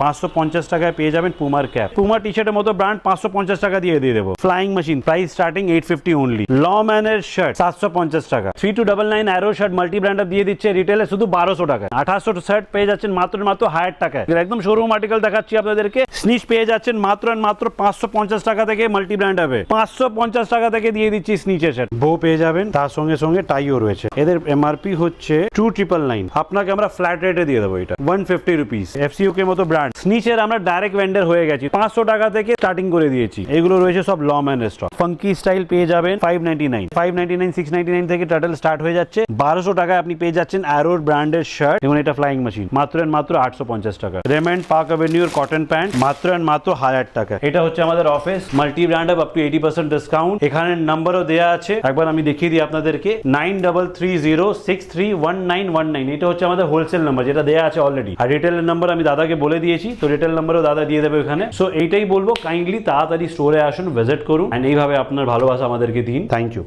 পাঁচশো পঞ্চাশ টাকায় পেয়ে যাবেন পুমার ক্যাপ পুমা টি শার্টের মতো ব্র্যান্ড পাঁচশো পঞ্চাশ টাকা দিয়ে দিয়ে দেবো। Flying machine price starting eight fifty only ল ম্যানের শার্ট সাতশো পঞ্চাশ টাকা। Three two double nine arrow shirt multi brand দিয়ে দিচ্ছে রিটেলে শুধু বারোশো টাকা আঠাশশো শার্ট পেয়ে যাচ্ছেন মাত্র মাত্র হায়ার টাকায়। একদম শোরুম আর্টিকেল দেখাচ্ছি আপনাদেরকে। স্নিচ পেয়ে যাচ্ছেন মাত্র আর মাত্র পাঁচশো পঞ্চাশ টাকা থেকে মাল্টি ব্র্যান্ড হবে। পাঁচশো পঞ্চাশ টাকা থেকে দিয়ে দিচ্ছি স্নিচের শার্ট বউ পেয়ে যাবেন, তার সঙ্গে সঙ্গে টাইও রয়েছে। এদের এমআরপি হচ্ছে টু ট্রিপল নাইন আপনাকে আমরা ফ্ল্যাট রেটে দিয়ে দেবো এটা। One fifty rupees F C U K মতো ব্র্যান্ড স্নিচের আমরা ডাইরেক্ট ভেন্ডার হয়ে গেছি। পাঁচশো টাকা থেকে স্টার্টিং করে দিয়েছি। এগুলো রয়েছে সব Lawman stock funky style পেয়ে যাবেন five ninety nine five ninety nine six ninety nine থেকে টাটাল স্টার্ট হয়ে যাচ্ছে। বারোশো টাকায় আপনি পেয়ে যাচ্ছেন অ্যারোর ব্র্যান্ডের শার্ট এবং এটা ফ্লাইং মেশিন মাত্র মাত্র আটশো পঞ্চাশ টাকা। রেমেন্ড পার্ক অ্যাভিনিউর কটন প্যান্ট মাত্র and মাত্র হাজার টাকা। এটা হচ্ছে আমাদের office multi brand up to eighty percent discount এখানে নাম্বারও দেওয়া আছে। একবার আমি দেখিয়ে দিই আপনাদেরকে। Nine double three zero six three one nine one nine এটা হচ্ছে আমাদের হোলসেল নাম্বার যেটা দেওয়া আছে অলরেডি আর রিটেলের নাম্বার আমি দাদাকে বলে দিয়েছি, তো রিটেল নাম্বারও দাদা দিয়ে দেবে ওখানে। সো এইটাই বলব কাইন্ডলি তাড়াতাড়ি স্টোরে আসুন ভিজিট করুন। অ্যান্ড এইভাবে আপনার ভালোবাসা আমাদেরকে দিন। Thank you